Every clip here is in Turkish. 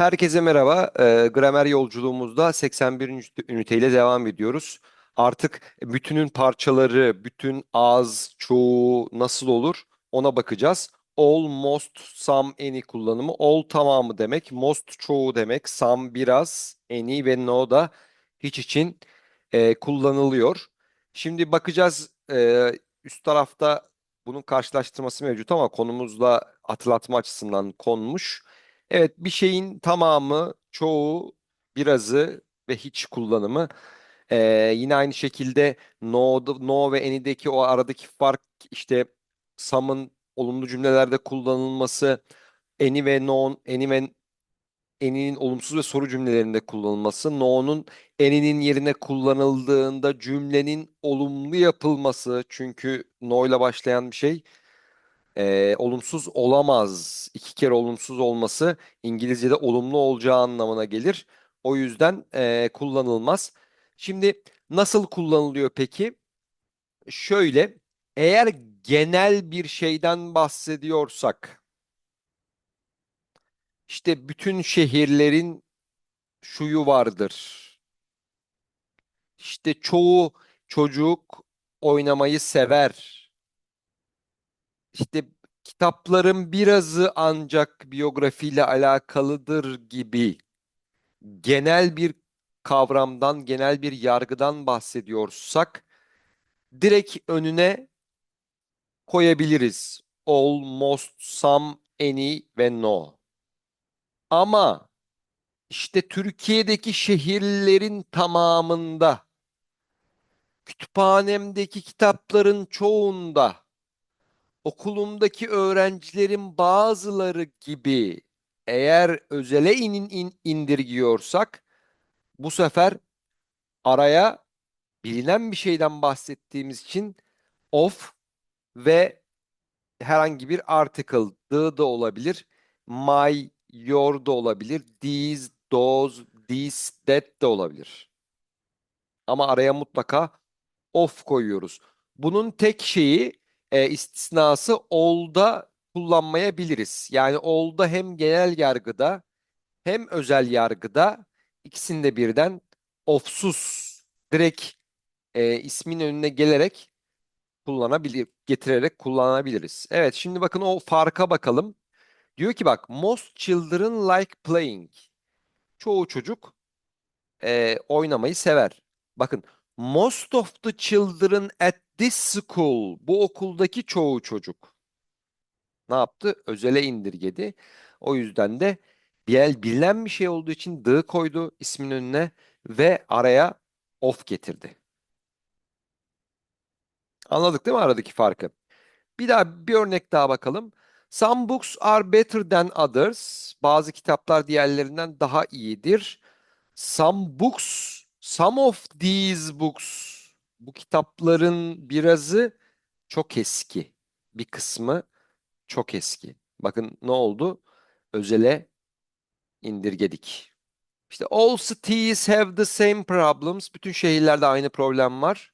Herkese merhaba. Ee, gramer yolculuğumuzda 81. ünite- üniteyle devam ediyoruz. Artık bütünün parçaları, bütün az, çoğu nasıl olur ona bakacağız. All, most, some, any kullanımı. All tamamı demek, most çoğu demek, some biraz, any ve no da hiç için e, kullanılıyor. Şimdi bakacağız e, üst tarafta bunun karşılaştırması mevcut ama konumuzla hatırlatma açısından konmuş. Evet, bir şeyin tamamı, çoğu, birazı ve hiç kullanımı. Ee, yine aynı şekilde no, no ve any'deki o aradaki fark işte some'ın olumlu cümlelerde kullanılması, any ve no, any ve any'nin olumsuz ve soru cümlelerinde kullanılması, no'nun any'nin yerine kullanıldığında cümlenin olumlu yapılması. Çünkü no ile başlayan bir şey e, olumsuz olamaz. İki kere olumsuz olması İngilizce'de olumlu olacağı anlamına gelir. O yüzden e, kullanılmaz. Şimdi nasıl kullanılıyor peki? Şöyle, eğer genel bir şeyden bahsediyorsak, işte bütün şehirlerin şuyu vardır. İşte çoğu çocuk oynamayı sever. İşte kitapların birazı ancak biyografiyle alakalıdır gibi genel bir kavramdan, genel bir yargıdan bahsediyorsak direkt önüne koyabiliriz. All, most, some, any ve no. Ama işte Türkiye'deki şehirlerin tamamında, kütüphanemdeki kitapların çoğunda, okulumdaki öğrencilerin bazıları gibi eğer özele inin, in- indirgiyorsak bu sefer araya bilinen bir şeyden bahsettiğimiz için of ve herhangi bir article the da olabilir, my, your da olabilir, these, those, this, that de olabilir. Ama araya mutlaka of koyuyoruz. Bunun tek şeyi e, istisnası all'da kullanmayabiliriz. Yani all'da hem genel yargıda hem özel yargıda ikisinde birden ofsuz direkt e, ismin önüne gelerek kullanabilir, getirerek kullanabiliriz. Evet, şimdi bakın o farka bakalım. Diyor ki bak, most children like playing. Çoğu çocuk e, oynamayı sever. Bakın, most of the children at this school. Bu okuldaki çoğu çocuk. Ne yaptı? Özele indirgedi. O yüzden de bir bilinen bir şey olduğu için the koydu ismin önüne ve araya of getirdi. Anladık değil mi aradaki farkı? Bir daha bir örnek daha bakalım. Some books are better than others. Bazı kitaplar diğerlerinden daha iyidir. Some books, some of these books. Bu kitapların birazı çok eski. Bir kısmı çok eski. Bakın ne oldu? Özele indirgedik. İşte all cities have the same problems. Bütün şehirlerde aynı problem var.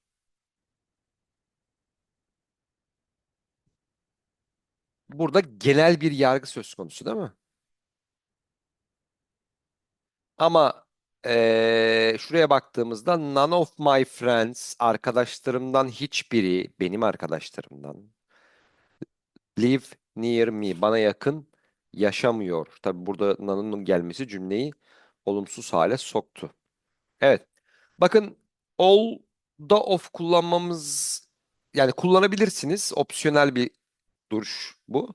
Burada genel bir yargı söz konusu değil mi? Ama eee, şuraya baktığımızda none of my friends, arkadaşlarımdan hiçbiri, benim arkadaşlarımdan live near me, bana yakın yaşamıyor. Tabi burada none'ın gelmesi cümleyi olumsuz hale soktu. Evet. Bakın all'da of kullanmamız yani kullanabilirsiniz. Opsiyonel bir duruş bu.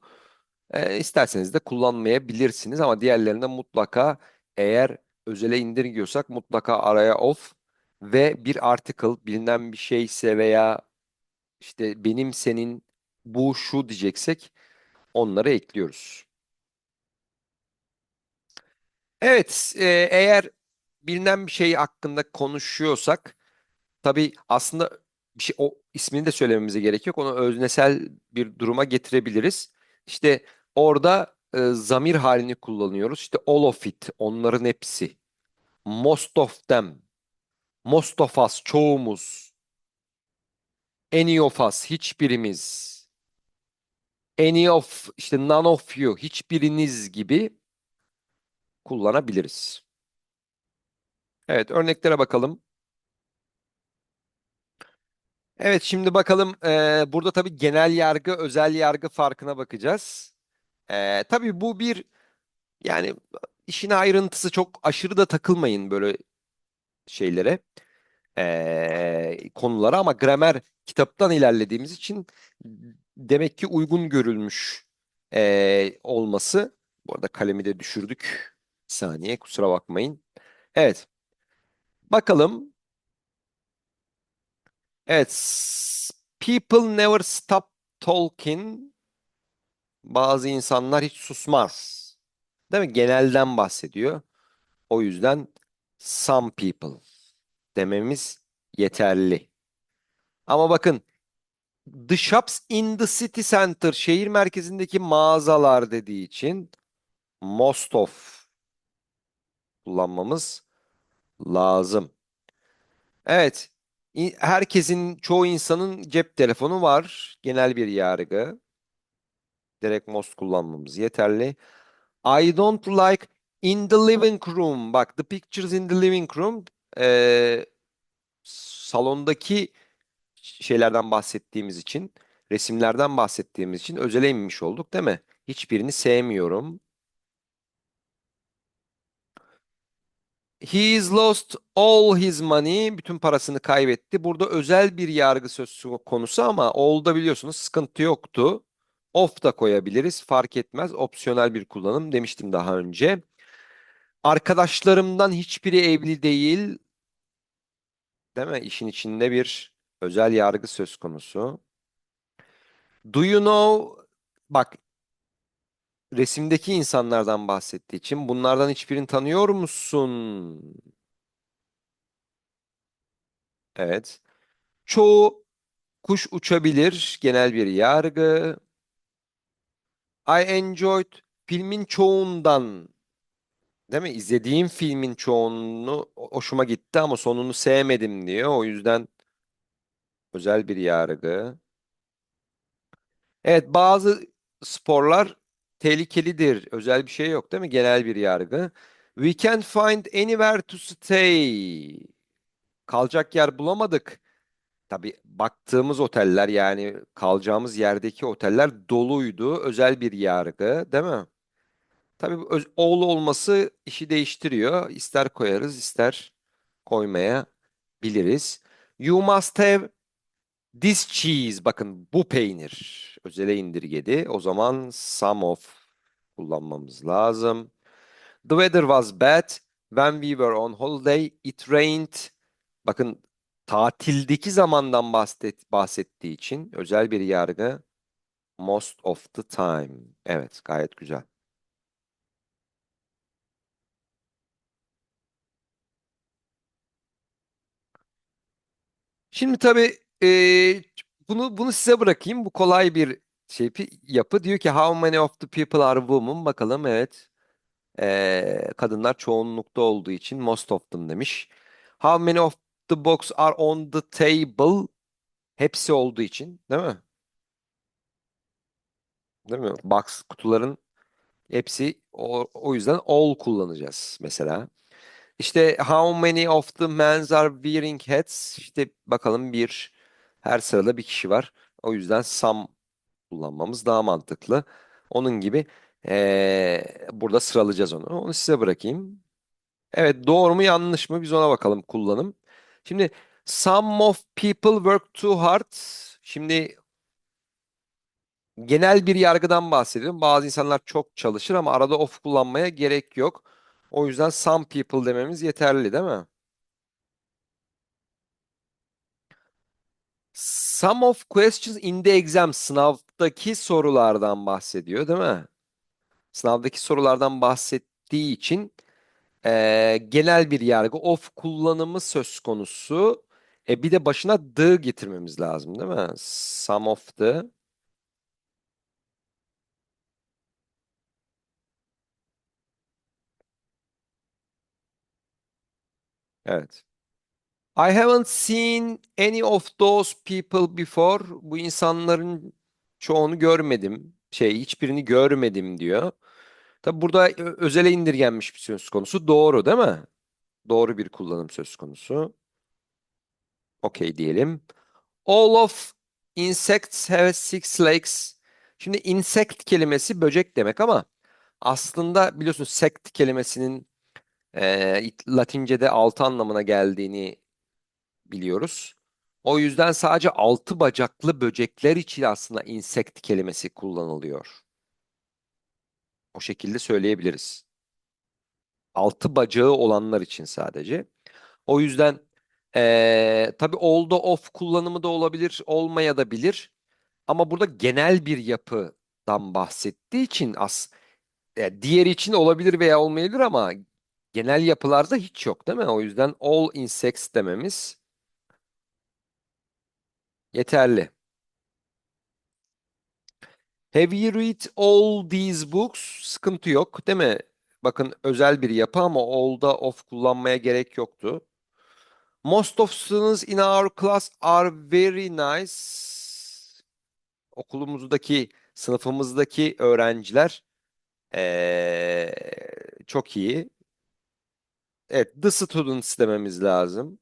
E, isterseniz de kullanmayabilirsiniz ama diğerlerinde mutlaka eğer özele indirgiyorsak mutlaka araya of ve bir article bilinen bir şeyse veya işte benim senin bu şu diyeceksek onları ekliyoruz. Evet, e, eğer bilinen bir şey hakkında konuşuyorsak tabii aslında bir şey o ismini de söylememize gerek yok. Onu öznesel bir duruma getirebiliriz. İşte orada e, zamir halini kullanıyoruz. İşte all of it, onların hepsi. Most of them, most of us, çoğumuz. Any of us, hiçbirimiz. Any of, işte none of you, hiçbiriniz gibi kullanabiliriz. Evet, örneklere bakalım. Evet, şimdi bakalım. eee, burada tabii genel yargı, özel yargı farkına bakacağız. Eee tabii bu bir yani işin ayrıntısı çok aşırı da takılmayın böyle şeylere, eee, konulara ama gramer kitaptan ilerlediğimiz için demek ki uygun görülmüş eee, olması. Bu arada kalemi de düşürdük. Bir saniye, kusura bakmayın. Evet, bakalım. Evet, people never stop talking. Bazı insanlar hiç susmaz. Değil mi? Genelden bahsediyor. O yüzden some people dememiz yeterli. Ama bakın the shops in the city center şehir merkezindeki mağazalar dediği için most of kullanmamız lazım. Evet. Herkesin, çoğu insanın cep telefonu var. Genel bir yargı. Direkt most kullanmamız yeterli. I don't like in the living room. Bak, the pictures in the living room. Ee, salondaki şeylerden bahsettiğimiz için, resimlerden bahsettiğimiz için özele inmiş olduk, değil mi? Hiçbirini sevmiyorum. He is lost all his money. Bütün parasını kaybetti. Burada özel bir yargı söz konusu ama all'da biliyorsunuz sıkıntı yoktu. Off da koyabiliriz. Fark etmez. Opsiyonel bir kullanım demiştim daha önce. Arkadaşlarımdan hiçbiri evli değil. Değil mi? İşin içinde bir özel yargı söz konusu. Do you know? Bak resimdeki insanlardan bahsettiği için bunlardan hiçbirini tanıyor musun? Evet. Çoğu kuş uçabilir. Genel bir yargı. I enjoyed filmin çoğundan değil mi? İzlediğim filmin çoğunu hoşuma gitti ama sonunu sevmedim diyor. O yüzden özel bir yargı. Evet bazı sporlar tehlikelidir. Özel bir şey yok değil mi? Genel bir yargı. We can't find anywhere to stay. Kalacak yer bulamadık. Tabii baktığımız oteller yani kalacağımız yerdeki oteller doluydu. Özel bir yargı, değil mi? Tabii öz- oğlu olması işi değiştiriyor. İster koyarız, ister koymaya biliriz. You must have this cheese. Bakın bu peynir. Özele indirgedi. O zaman some of kullanmamız lazım. The weather was bad. When we were on holiday, it rained. Bakın tatildeki zamandan bahset, bahsettiği için özel bir yargı. Most of the time. Evet, gayet güzel. Şimdi tabii eee, bunu bunu size bırakayım. Bu kolay bir şey yapı. Diyor ki how many of the people are women? Bakalım evet. Eee, kadınlar çoğunlukta olduğu için most of them demiş. How many of the books are on the table? Hepsi olduğu için, değil mi? Değil mi? Box kutuların hepsi o, o yüzden all kullanacağız mesela. İşte how many of the men are wearing hats? İşte bakalım bir her sırada bir kişi var. O yüzden some kullanmamız daha mantıklı. Onun gibi eee, burada sıralayacağız onu. Onu size bırakayım. Evet doğru mu yanlış mı biz ona bakalım kullanım. Şimdi some of people work too hard. Şimdi genel bir yargıdan bahsediyorum. Bazı insanlar çok çalışır ama arada of kullanmaya gerek yok. O yüzden some people dememiz yeterli değil mi? Some of questions in the exam sınavdaki sorulardan bahsediyor değil mi? Sınavdaki sorulardan bahsettiği için eee, genel bir yargı of kullanımı söz konusu. E bir de başına the getirmemiz lazım değil mi? Some of the. Evet. I haven't seen any of those people before. Bu insanların çoğunu görmedim. Şey, hiçbirini görmedim diyor. Tabi burada özele indirgenmiş bir söz konusu. Doğru değil mi? Doğru bir kullanım söz konusu. Okey diyelim. All of insects have six legs. Şimdi insect kelimesi böcek demek ama aslında biliyorsun sect kelimesinin e, Latince'de altı anlamına geldiğini biliyoruz. O yüzden sadece altı bacaklı böcekler için aslında insect kelimesi kullanılıyor. O şekilde söyleyebiliriz. Altı bacağı olanlar için sadece. O yüzden eee tabii oldu of kullanımı da olabilir, olmaya da bilir. Ama burada genel bir yapıdan bahsettiği için as e, diğeri için olabilir veya olmayabilir ama genel yapılarda hiç yok değil mi? O yüzden all insects dememiz yeterli. Have you read all these books? Sıkıntı yok, değil mi? Bakın özel bir yapı ama all'da of kullanmaya gerek yoktu. Most of students in our class are very nice. Okulumuzdaki, sınıfımızdaki öğrenciler eee, çok iyi. Evet, the students dememiz lazım.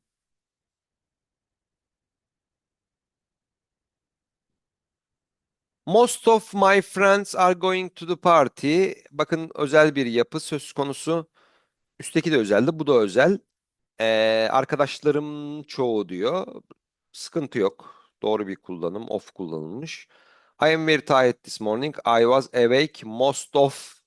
Most of my friends are going to the party. Bakın özel bir yapı söz konusu. Üstteki de özeldi, bu da özel. Ee, arkadaşlarım çoğu diyor. Sıkıntı yok. Doğru bir kullanım. Of kullanılmış. I am very tired this morning. I was awake most of.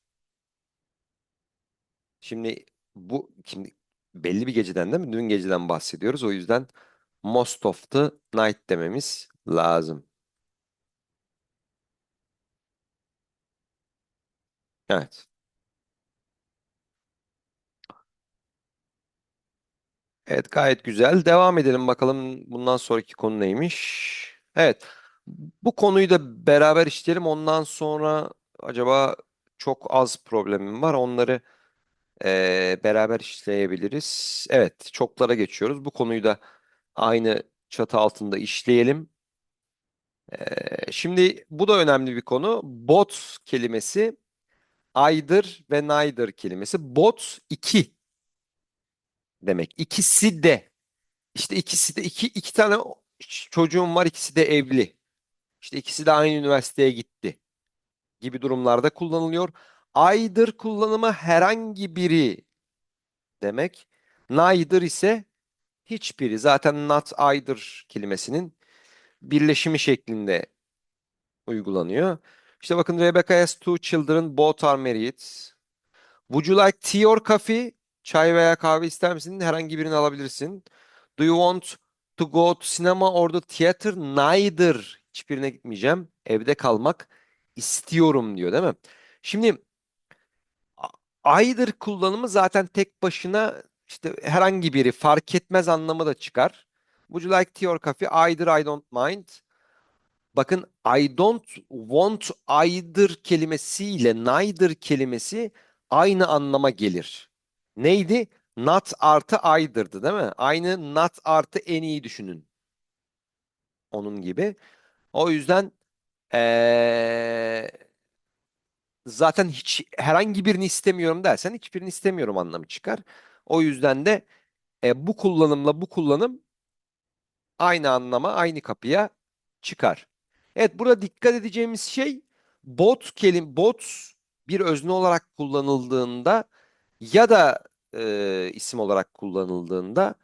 Şimdi bu şimdi belli bir geceden değil mi? Dün geceden bahsediyoruz. O yüzden most of the night dememiz lazım. Evet. Evet gayet güzel. Devam edelim bakalım bundan sonraki konu neymiş? Evet. Bu konuyu da beraber işleyelim. Ondan sonra acaba çok az problemim var. Onları eee, beraber işleyebiliriz. Evet, çoklara geçiyoruz. Bu konuyu da aynı çatı altında işleyelim. Eee, şimdi bu da önemli bir konu. Bot kelimesi either ve neither kelimesi. Bot iki demek. İkisi de. İşte ikisi de iki, iki tane çocuğum var. ikisi de evli. İşte ikisi de aynı üniversiteye gitti gibi durumlarda kullanılıyor. Either kullanımı herhangi biri demek. Neither ise hiçbiri. Zaten not either kelimesinin birleşimi şeklinde uygulanıyor. İşte bakın Rebecca has two children, both are married. Would you like tea or coffee? Çay veya kahve ister misin? Herhangi birini alabilirsin. Do you want to go to cinema or the theater? Neither. Hiçbirine gitmeyeceğim. Evde kalmak istiyorum diyor değil mi? Şimdi either kullanımı zaten tek başına işte herhangi biri fark etmez anlamı da çıkar. Would you like tea or coffee? Either I don't mind. Bakın I don't want either kelimesiyle neither kelimesi aynı anlama gelir. Neydi? Not artı either'dı değil mi? Aynı not artı en iyi düşünün. Onun gibi. O yüzden eee, zaten hiç herhangi birini istemiyorum dersen hiçbirini istemiyorum anlamı çıkar. O yüzden de e, bu kullanımla bu kullanım aynı anlama, aynı kapıya çıkar. Evet, burada dikkat edeceğimiz şey bot kelim bot bir özne olarak kullanıldığında ya da e, isim olarak kullanıldığında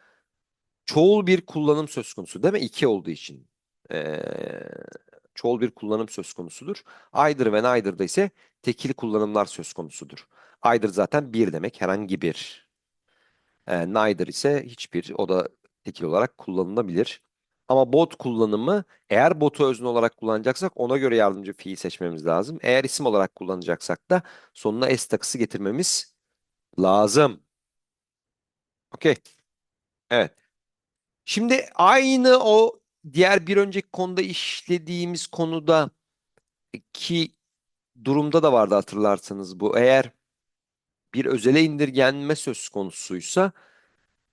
çoğul bir kullanım söz konusu değil mi? İki olduğu için e, çoğul bir kullanım söz konusudur. Either ve neither'da ise tekil kullanımlar söz konusudur. Either zaten bir demek herhangi bir. E, neither ise hiçbir. O da tekil olarak kullanılabilir. Ama bot kullanımı eğer botu özne olarak kullanacaksak ona göre yardımcı fiil seçmemiz lazım. Eğer isim olarak kullanacaksak da sonuna s takısı getirmemiz lazım. Okey. Evet. Şimdi aynı o diğer bir önceki konuda işlediğimiz konuda ki durumda da vardı hatırlarsanız bu. Eğer bir özele indirgenme söz konusuysa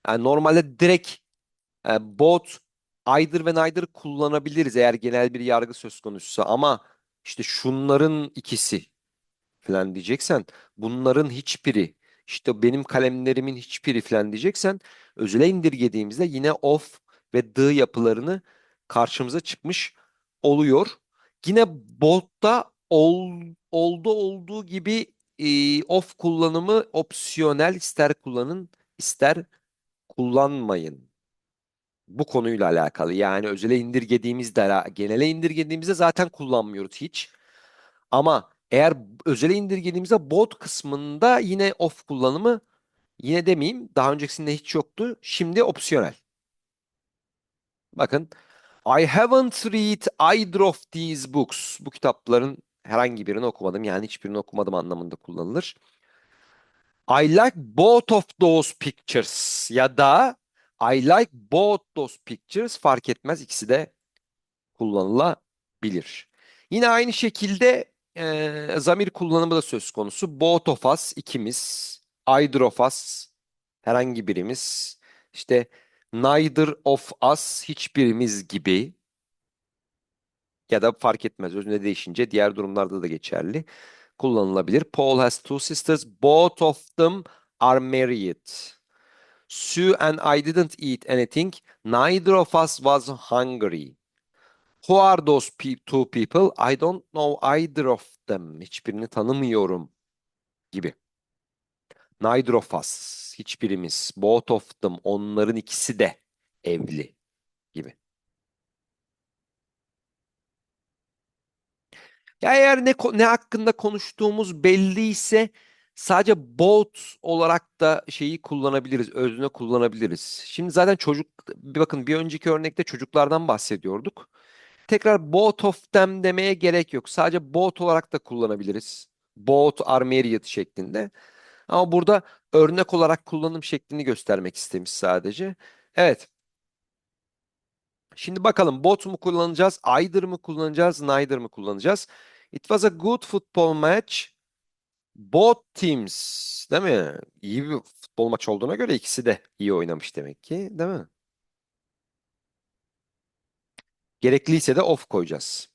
yani normalde direkt e, both either ve neither kullanabiliriz eğer genel bir yargı söz konusuysa ama işte şunların ikisi falan diyeceksen bunların hiçbiri işte benim kalemlerimin hiçbiri falan diyeceksen özele indirgediğimizde yine of ve the yapılarını karşımıza çıkmış oluyor. Yine bold'da ol, oldu olduğu gibi e, of kullanımı opsiyonel ister kullanın ister kullanmayın. Bu konuyla alakalı. Yani özele indirgediğimizde, genele indirgediğimizde zaten kullanmıyoruz hiç. Ama eğer özele indirgediğimizde bot kısmında yine off kullanımı yine demeyeyim daha öncesinde hiç yoktu. Şimdi opsiyonel. Bakın I haven't read either of these books. Bu kitapların herhangi birini okumadım. Yani hiçbirini okumadım anlamında kullanılır. I like both of those pictures ya da I like both those pictures fark etmez ikisi de kullanılabilir. Yine aynı şekilde e, zamir kullanımı da söz konusu. Both of us ikimiz, either of us herhangi birimiz, işte neither of us hiçbirimiz gibi ya da fark etmez özünde değişince diğer durumlarda da geçerli kullanılabilir. Paul has two sisters. Both of them are married. Sue and I didn't eat anything. Neither of us was hungry. Who are those pe two people? I don't know either of them. Hiçbirini tanımıyorum gibi. Neither of us. Hiçbirimiz. Both of them. Onların ikisi de evli gibi. Ya eğer ne ne hakkında konuştuğumuz belliyse sadece both olarak da şeyi kullanabiliriz, özne kullanabiliriz. Şimdi zaten çocuk bakın bir önceki örnekte çocuklardan bahsediyorduk. Tekrar both of them demeye gerek yok. Sadece both olarak da kullanabiliriz. Both are married şeklinde. Ama burada örnek olarak kullanım şeklini göstermek istemiş sadece. Evet. Şimdi bakalım both mu kullanacağız, either mı kullanacağız, neither mı kullanacağız? It was a good football match. Both teams, değil mi? İyi bir futbol maç olduğuna göre ikisi de iyi oynamış demek ki, değil mi? Gerekliyse de off koyacağız.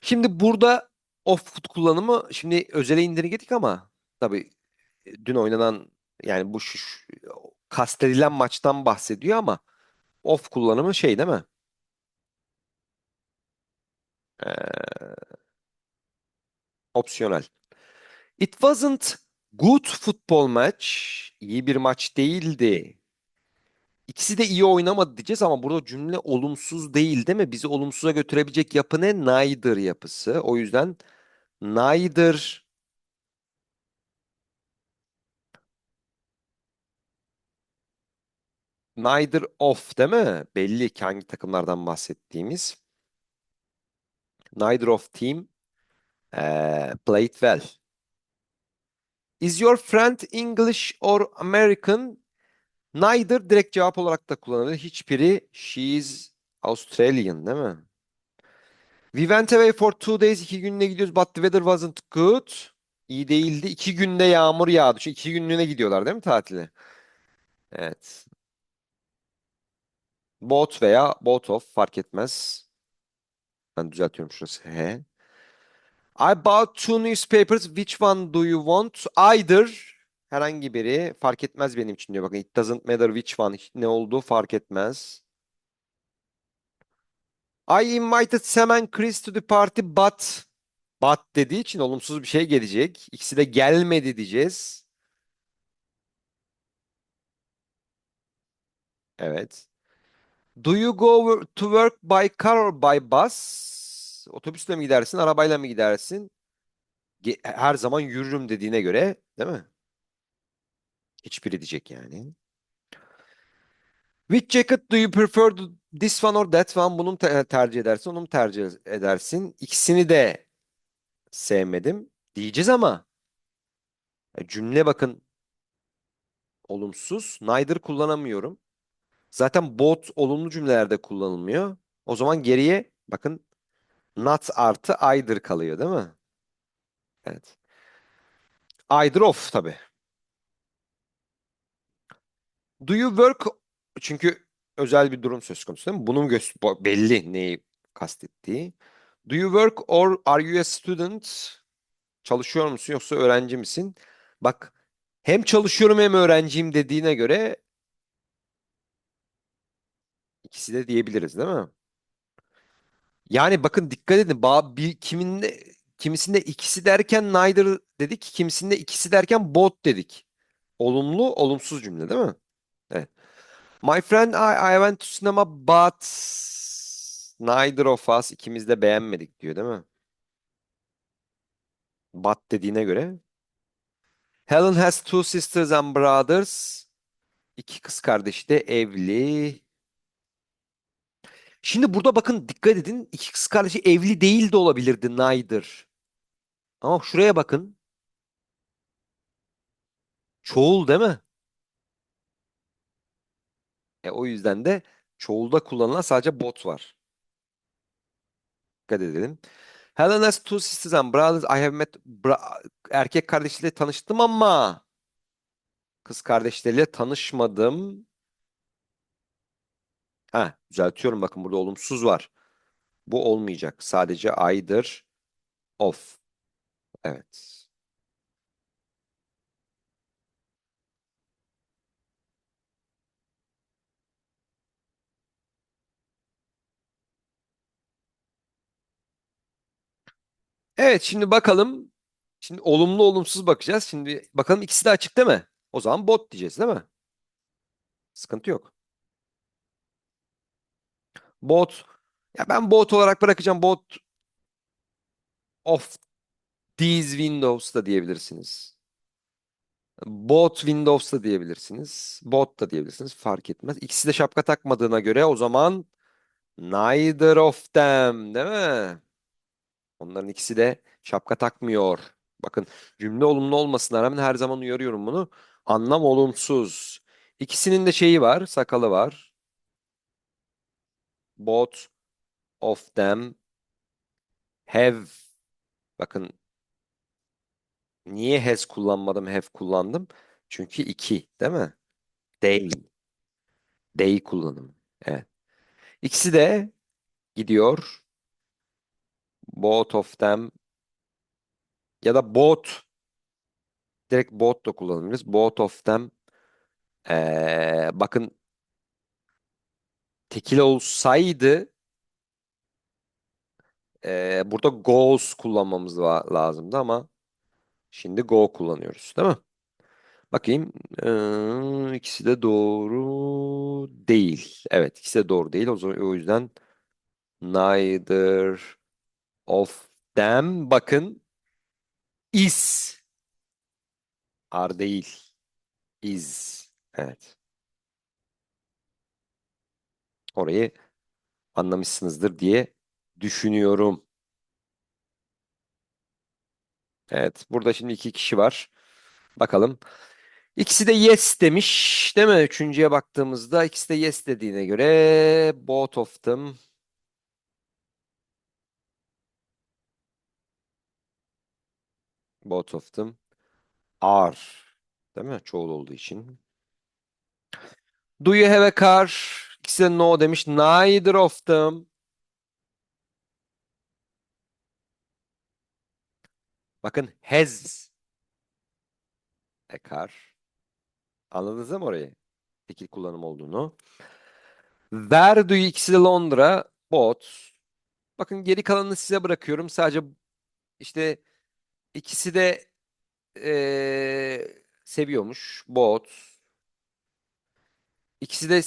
Şimdi burada off kullanımı şimdi özele indirgedik ama tabii dün oynanan yani bu şu, şu- kastedilen maçtan bahsediyor ama off kullanımı şey değil mi? Ee, opsiyonel. It wasn't good football match. İyi bir maç değildi. İkisi de iyi oynamadı diyeceğiz ama burada cümle olumsuz değil değil mi? Bizi olumsuza götürebilecek yapı ne? Neither yapısı. O yüzden neither neither of değil mi? Belli ki hangi takımlardan bahsettiğimiz. Neither of team eh, played well. Is your friend English or American? Neither direkt cevap olarak da kullanılır. Hiçbiri she is Australian değil mi? We went away for two days. İki gününe gidiyoruz. But the weather wasn't good. İyi değildi. İki günde yağmur yağdı. Çünkü iki günlüğüne gidiyorlar değil mi tatile? Evet. Both veya both of fark etmez. Ben düzeltiyorum şurası. He. I bought two newspapers. Which one do you want? Either herhangi biri fark etmez benim için diyor. Bakın it doesn't matter which one ne olduğu fark etmez. I invited Sam and Chris to the party but but dediği için olumsuz bir şey gelecek. İkisi de gelmedi diyeceğiz. Evet. Do you go to work by car or by bus? Otobüsle mi gidersin, arabayla mı gidersin? Ge- Her zaman yürürüm dediğine göre, değil mi? Hiçbiri diyecek yani. Which jacket do you prefer this one or that one? Bunu mu te- tercih edersin, onu tercih edersin? İkisini de sevmedim diyeceğiz ama e, cümle bakın olumsuz. Neither kullanamıyorum. Zaten both olumlu cümlelerde kullanılmıyor. O zaman geriye bakın not artı either kalıyor değil mi? Evet. Either of tabii. Do you work çünkü özel bir durum söz konusu değil mi? Bunun belli neyi kastettiği. Do you work or are you a student? Çalışıyor musun yoksa öğrenci misin? Bak hem çalışıyorum hem öğrenciyim dediğine göre ikisi de diyebiliriz değil mi? Yani bakın dikkat edin. Ba- bir, kiminde, kimisinde ikisi derken neither dedik. Kimisinde ikisi derken both dedik. Olumlu, olumsuz cümle değil mi? Evet. My friend, I, I went to cinema but neither of us ikimiz de beğenmedik diyor değil mi? But dediğine göre. Helen has two sisters and brothers. İki kız kardeşi de evli. Şimdi burada bakın dikkat edin. İki kız kardeşi evli değil de olabilirdi neither. Ama şuraya bakın. Çoğul değil mi? E, o yüzden de çoğulda kullanılan sadece bot var. Dikkat edelim. Helen has two sisters and brothers. I have met bra- erkek kardeşiyle tanıştım ama kız kardeşleriyle tanışmadım. Ha, düzeltiyorum bakın burada olumsuz var. Bu olmayacak. Sadece either of. Evet. Evet şimdi bakalım. Şimdi olumlu olumsuz bakacağız. Şimdi bakalım ikisi de açık değil mi? O zaman bot diyeceğiz değil mi? Sıkıntı yok. Bot. Ya ben bot olarak bırakacağım. Bot of these windows da diyebilirsiniz. Bot Windows da diyebilirsiniz. Bot da diyebilirsiniz. Fark etmez. İkisi de şapka takmadığına göre o zaman neither of them değil mi? Onların ikisi de şapka takmıyor. Bakın cümle olumlu olmasına rağmen her zaman uyarıyorum bunu. Anlam olumsuz. İkisinin de şeyi var, sakalı var. Both of them have. Bakın niye has kullanmadım, have kullandım? Çünkü iki, değil mi? They. They kullanım. Evet. İkisi de gidiyor. Both of them ya da both direkt both da kullanabiliriz. Both of them ee, bakın tekil olsaydı ee, burada goes kullanmamız la- lazımdı ama şimdi go kullanıyoruz değil mi? Bakayım ee, ikisi de doğru değil. Evet ikisi de doğru değil. O o yüzden neither of them bakın is are değil. Is. Evet. Orayı anlamışsınızdır diye düşünüyorum. Evet. Burada şimdi iki kişi var. Bakalım. İkisi de yes demiş. Değil mi? Üçüncüye baktığımızda ikisi de yes dediğine göre both of them both of them are. Değil mi? Çoğul olduğu için. Do you have a car? İkisi de no demiş. Neither of them. Bakın has a car. Anladınız mı orayı? Tekil kullanım olduğunu. Where do you ikisi de Londra. Both. Bakın geri kalanını size bırakıyorum. Sadece işte ikisi de eee, seviyormuş. Both. İkisi de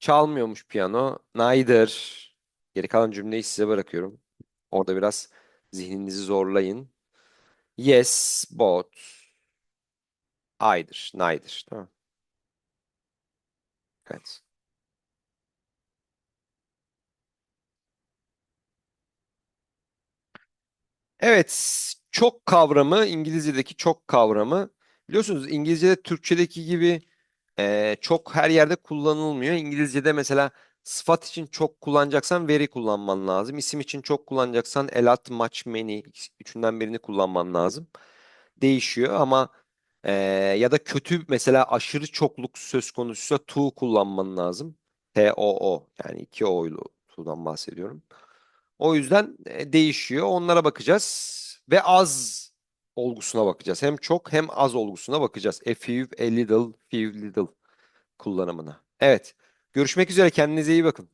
çalmıyormuş piyano. Neither. Geri kalan cümleyi size bırakıyorum. Orada biraz zihninizi zorlayın. Yes, both. Either, neither. Tamam. Evet. Evet, çok kavramı, İngilizce'deki çok kavramı. Biliyorsunuz İngilizce'de Türkçedeki gibi e, çok her yerde kullanılmıyor. İngilizce'de mesela sıfat için çok kullanacaksan very kullanman lazım. İsim için çok kullanacaksan a lot, much, many üçünden birini kullanman lazım. Değişiyor ama e, ya da kötü mesela aşırı çokluk söz konusuysa to kullanman lazım. T-O-O yani iki O'ylu to'dan bahsediyorum. O yüzden değişiyor. Onlara bakacağız. Ve az olgusuna bakacağız. Hem çok hem az olgusuna bakacağız. A few, a little, few little kullanımına. Evet. Görüşmek üzere. Kendinize iyi bakın.